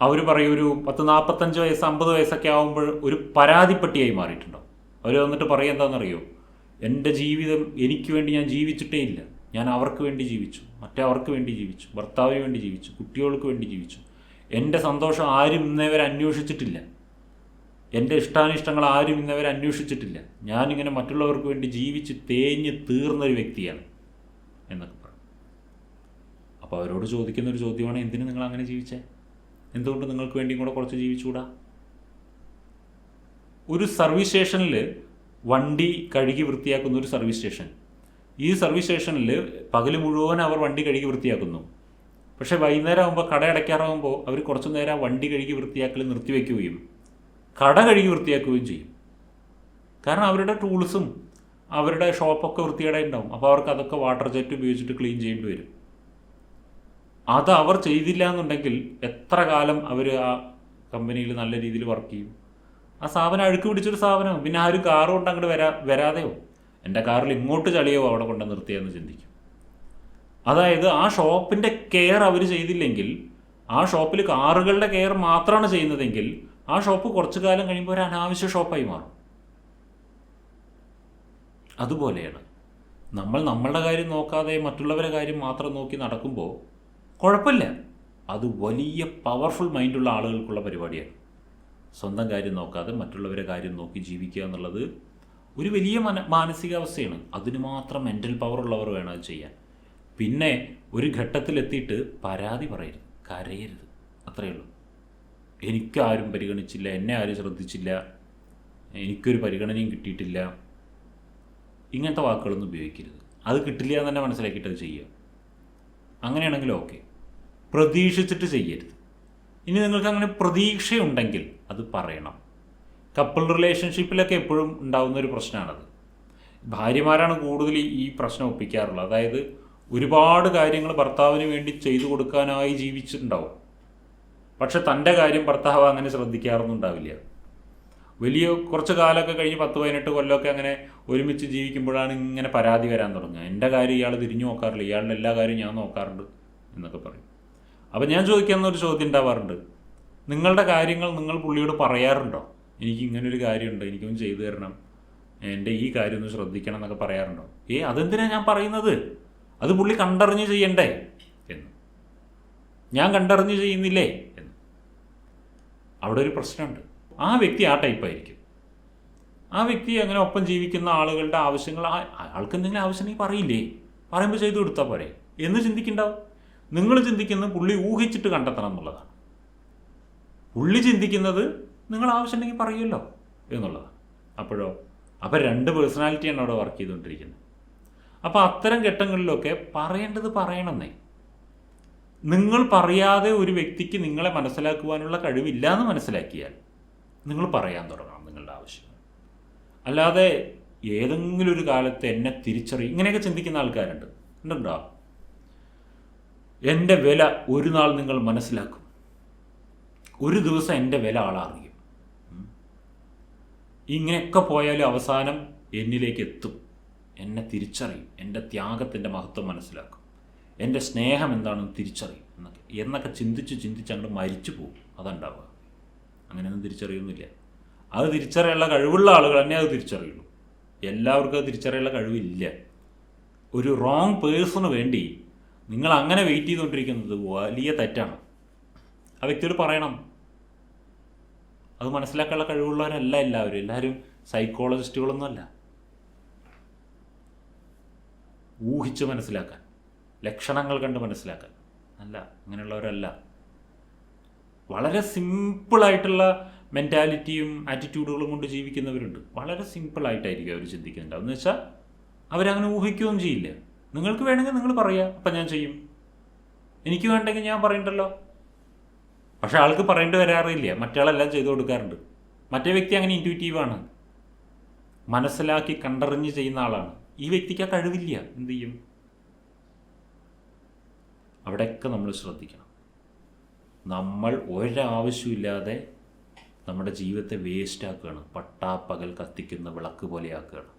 അവർ പറയും ഒരു പത്ത് നാൽപ്പത്തഞ്ച് വയസ്സ് അമ്പത് വയസ്സൊക്കെ ആകുമ്പോൾ ഒരു പരാതിപ്പെട്ടിയായി മാറിയിട്ടുണ്ടോ? അവർ വന്നിട്ട് പറയും എന്താണെന്നറിയോ എന്റെ ജീവിതം എനിക്ക് വേണ്ടി ഞാൻ ജീവിച്ചിട്ടേ ഇല്ല. ഞാൻ അവർക്ക് വേണ്ടി ജീവിച്ചു. മറ്റേ അവർക്ക് വേണ്ടി ജീവിച്ചു. ഭർത്താവിന് വേണ്ടി ജീവിച്ചു. കുട്ടികൾക്ക് വേണ്ടി ജീവിച്ചു. എന്റെ സന്തോഷം ആരും ഇന്നേവരെ അന്വേഷിച്ചിട്ടില്ല. എന്റെ ഇഷ്ടാനിഷ്ടങ്ങൾ ആരും ഇന്നേവരെ അന്വേഷിച്ചിട്ടില്ല. ഞാനിങ്ങനെ മറ്റുള്ളവർക്ക് വേണ്ടി ജീവിച്ച് തേഞ്ഞ് തീർന്നൊരു വ്യക്തിയാണ് എന്നൊക്കെ പറഞ്ഞു അപ്പോൾ അവരോട് ചോദിക്കുന്ന ഒരു ചോദ്യമാണ് എന്തിനു നിങ്ങൾ അങ്ങനെ ജീവിച്ചേ? എന്തുകൊണ്ട് നിങ്ങൾക്ക് വേണ്ടിയും കൂടെ കുറച്ച് ജീവിച്ചുകൂടാ? ഒരു സർവീസ് സ്റ്റേഷനിൽ വണ്ടി കഴുകി വൃത്തിയാക്കുന്ന ഒരു സർവീസ് സ്റ്റേഷൻ ഈ സർവീസ് സ്റ്റേഷനിൽ പകൽ മുഴുവൻ അവർ വണ്ടി കഴുകി വൃത്തിയാക്കുന്നു. പക്ഷേ വൈകുന്നേരം ആകുമ്പോൾ കട അടയ്ക്കാറാകുമ്പോൾ അവർ കുറച്ചു നേരം വണ്ടി കഴുകി വൃത്തിയാക്കൽ നിർത്തിവെക്കുകയും കട കഴുകി വൃത്തിയാക്കുകയും ചെയ്യും. കാരണം അവരുടെ ടൂൾസും അവരുടെ ഷോപ്പൊക്കെ വൃത്തികേടായി ഉണ്ടാവും. അപ്പോൾ അവർക്ക് അതൊക്കെ വാട്ടർ ജെറ്റ് ഉപയോഗിച്ചിട്ട് ക്ലീൻ ചെയ്യേണ്ടി വരും. അത് അവർ ചെയ്തില്ല എന്നുണ്ടെങ്കിൽ എത്ര കാലം അവർ ആ കമ്പനിയിൽ നല്ല രീതിയിൽ വർക്ക് ചെയ്യും? ആ സ്ഥാപനം അഴുക്ക് പിടിച്ചൊരു സ്ഥാപനം പിന്നെ ആ ഒരു കാറ് കൊണ്ട് അങ്ങോട്ട് വരാ വരാതെയോ? എന്റെ കാറിൽ ഇങ്ങോട്ട് ചളിയോ അവിടെ കൊണ്ട് നിർത്തിയെന്ന് ചിന്തിക്കും. അതായത് ആ ഷോപ്പിന്റെ കെയർ അവർ ചെയ്തില്ലെങ്കിൽ ആ ഷോപ്പിൽ കാറുകളുടെ കെയർ മാത്രമാണ് ചെയ്യുന്നതെങ്കിൽ ആ ഷോപ്പ് കുറച്ചു കാലം കഴിയുമ്പോൾ ഒരു അനാവശ്യ ഷോപ്പായി മാറും. അതുപോലെയാണ്. നമ്മൾ നമ്മളുടെ കാര്യം നോക്കാതെ മറ്റുള്ളവരുടെ കാര്യം മാത്രം നോക്കി നടക്കുമ്പോൾ കുഴപ്പമില്ല. അത് വലിയ പവർഫുൾ മൈൻഡുള്ള ആളുകൾക്കുള്ള പരിപാടിയാണ്. സ്വന്തം കാര്യം നോക്കാതെ മറ്റുള്ളവരെ കാര്യം നോക്കി ജീവിക്കുക എന്നുള്ളത് ഒരു വലിയ മന മാനസികാവസ്ഥയാണ്. അതിന് മാത്രം മെന്റൽ പവർ ഉള്ളവർ വേണം അത് ചെയ്യാൻ. പിന്നെ ഒരു ഘട്ടത്തിലെത്തിയിട്ട് പരാതി പറയരുത്. കരയരുത്. അത്രയേ ഉള്ളൂ. എനിക്കാരും പരിഗണിച്ചില്ല. എന്നെ ആരും ശ്രദ്ധിച്ചില്ല. എനിക്കൊരു പരിഗണനയും കിട്ടിയിട്ടില്ല. ഇങ്ങനത്തെ വാക്കുകളൊന്നും ഉപയോഗിക്കരുത്. അത് കിട്ടില്ല എന്ന് തന്നെ മനസ്സിലാക്കിയിട്ട് അത് ചെയ്യുക. അങ്ങനെയാണെങ്കിൽ ഓക്കെ. പ്രതീക്ഷിച്ചിട്ട് ചെയ്യരുത്. ഇനി നിങ്ങൾക്ക് അങ്ങനെ പ്രതീക്ഷയുണ്ടെങ്കിൽ അത് പറയണം. കപ്പിൾ റിലേഷൻഷിപ്പിലൊക്കെ എപ്പോഴും ഉണ്ടാകുന്ന ഒരു പ്രശ്നമാണത്. ഭാര്യമാരാണ് കൂടുതൽ ഈ- പ്രശ്നം ഒപ്പിക്കാറുള്ളത്. അതായത് ഒരുപാട് കാര്യങ്ങൾ ഭർത്താവിന് വേണ്ടി ചെയ്തു കൊടുക്കാനായി ജീവിച്ചിട്ടുണ്ടാവും. പക്ഷെ തന്റെ കാര്യം ഭർത്താവ് അങ്ങനെ ശ്രദ്ധിക്കാറൊന്നും ഉണ്ടാവില്ല. വലിയ കുറച്ച് കാലമൊക്കെ കഴിഞ്ഞ് പത്ത് പതിനെട്ട് കൊല്ലമൊക്കെ അങ്ങനെ ഒരുമിച്ച് ജീവിക്കുമ്പോഴാണ് ഇങ്ങനെ പരാതി വരാൻ തുടങ്ങുക. എന്റെ കാര്യം ഇയാൾ തിരിഞ്ഞു നോക്കാറില്ല. ഇയാളുടെ എല്ലാ കാര്യവും ഞാൻ നോക്കാറുണ്ട് എന്നൊക്കെ പറയും. അപ്പം ഞാൻ ചോദിക്കുന്ന ഒരു ചോദ്യം ഉണ്ടാവാറുണ്ട്. നിങ്ങളുടെ കാര്യങ്ങൾ നിങ്ങൾ പുള്ളിയോട് പറയാറുണ്ടോ? എനിക്ക് ഇങ്ങനൊരു കാര്യമുണ്ട് എനിക്കൊന്ന് ചെയ്തു തരണം എന്റെ ഈ കാര്യം ഒന്ന് ശ്രദ്ധിക്കണം എന്നൊക്കെ പറയാറുണ്ടോ? ഏ അതെന്തിനാണ് ഞാൻ പറയുന്നത്? അത് പുള്ളി കണ്ടറിഞ്ഞ് ചെയ്യണ്ടേ? എന്ന്. ഞാൻ കണ്ടറിഞ്ഞ് ചെയ്യുന്നില്ലേ? എന്ന്. അവിടെ ഒരു പ്രശ്നമുണ്ട്. ആ വ്യക്തി ആ ടൈപ്പായിരിക്കും ആ വ്യക്തി അങ്ങനെ ഒപ്പം ജീവിക്കുന്ന ആളുകളുടെ ആവശ്യങ്ങൾ ആ- അയാൾക്ക് എന്തെങ്കിലും ആവശ്യമുണ്ടെങ്കിൽ പറയില്ലേ? പറയുമ്പോൾ ചെയ്തു കൊടുത്താൽ പോരെ? എന്ന് ചിന്തിക്കുന്നുണ്ടാവും നിങ്ങൾ ചിന്തിക്കുന്നത് പുള്ളി ഊഹിച്ചിട്ട് കണ്ടെത്തണം എന്നുള്ളതാണ്. പുള്ളി ചിന്തിക്കുന്നത് നിങ്ങൾ ആവശ്യമുണ്ടെങ്കിൽ പറയുമല്ലോ എന്നുള്ളതാണ്. അപ്പോഴോ അപ്പോൾ രണ്ട് പേഴ്സണാലിറ്റിയാണ് അവിടെ വർക്ക് ചെയ്തുകൊണ്ടിരിക്കുന്നത്. അപ്പോൾ അത്തരം ഘട്ടങ്ങളിലൊക്കെ പറയേണ്ടത് പറയണമെന്നേ. നിങ്ങൾ പറയാതെ ഒരു വ്യക്തിക്ക് നിങ്ങളെ മനസ്സിലാക്കുവാനുള്ള കഴിവില്ല എന്ന് മനസ്സിലാക്കിയാൽ നിങ്ങൾ പറയാൻ തുടങ്ങണം നിങ്ങളുടെ ആവശ്യങ്ങൾ. അല്ലാതെ ഏതെങ്കിലും ഒരു കാലത്ത് എന്നെ തിരിച്ചറി ഇങ്ങനെയൊക്കെ ചിന്തിക്കുന്ന ആൾക്കാരുണ്ട്. ഉണ്ടോ എന്റെ വില ഒരു നാൾ നിങ്ങൾ മനസ്സിലാക്കും. ഒരു ദിവസം എന്റെ വില ആളറിയും. ഇങ്ങനെയൊക്കെ പോയാലും അവസാനം എന്നിലേക്ക് എത്തും. എന്നെ തിരിച്ചറിയും. എന്റെ ത്യാഗത്തിന്റെ മഹത്വം മനസ്സിലാക്കും. എന്റെ സ്നേഹം എന്താണെന്ന് തിരിച്ചറിയും എന്നൊക്കെ. എന്നൊക്കെ ചിന്തിച്ച് ചിന്തിച്ച് അങ്ങോട്ട് മരിച്ചു പോകും. അതുണ്ടാവുക. അങ്ങനെയൊന്നും തിരിച്ചറിയൊന്നുമില്ല അത് തിരിച്ചറിയാനുള്ള കഴിവുള്ള ആളുകൾ തന്നെ അത് തിരിച്ചറിയുള്ളൂ. എല്ലാവർക്കും അത് തിരിച്ചറിയാനുള്ള കഴിവില്ല. ഒരു റോങ് പേഴ്സണ് വേണ്ടി നിങ്ങൾ അങ്ങനെ വെയിറ്റ് ചെയ്തുകൊണ്ടിരിക്കുന്നത് വലിയ തെറ്റാണ്. ആ വ്യക്തിയോട് പറയണം. അത് മനസ്സിലാക്കാനുള്ള കഴിവുള്ളവരല്ല എല്ലാവരും. എല്ലാവരും സൈക്കോളജിസ്റ്റുകളൊന്നുമല്ല ഊഹിച്ച് മനസ്സിലാക്കാൻ. ലക്ഷണങ്ങൾ കണ്ട് മനസ്സിലാക്കാൻ. അല്ല അങ്ങനെയുള്ളവരല്ല വളരെ സിമ്പിളായിട്ടുള്ള മെന്റാലിറ്റിയും ആറ്റിറ്റ്യൂഡുകളും കൊണ്ട് ജീവിക്കുന്നവരുണ്ട്. വളരെ സിമ്പിളായിട്ടായിരിക്കും അവർ ചിന്തിക്കുന്നുണ്ടാവും എന്ന് വെച്ചാൽ അവരങ്ങനെ ഊഹിക്കുകയും ചെയ്യില്ല. നിങ്ങൾക്ക് വേണമെങ്കിൽ നിങ്ങൾ പറയുക അപ്പം ഞാൻ ചെയ്യും. എനിക്ക് വേണ്ടെങ്കിൽ ഞാൻ പറയണ്ടല്ലോ. പക്ഷെ ആൾക്ക് പറയേണ്ടി വരാറില്ല. മറ്റാളെല്ലാം ചെയ്തു കൊടുക്കാറുണ്ട്. മറ്റേ വ്യക്തി അങ്ങനെ ഇന്റുറ്റീവാണ് മനസ്സിലാക്കി കണ്ടറിഞ്ഞ് ചെയ്യുന്ന ആളാണ്. ഈ വ്യക്തിക്ക് ആ കഴിവില്ല. എന്ത് ചെയ്യും? അവിടെയൊക്കെ നമ്മൾ ശ്രദ്ധിക്കണം. നമ്മൾ ഒരാവശ്യമില്ലാതെ നമ്മുടെ ജീവിതത്തെ വേസ്റ്റ് ആക്കുകയാണ്. പട്ടാപ്പകൽ കത്തിക്കുന്ന വിളക്ക് പോലെ ആക്കുകയാണ്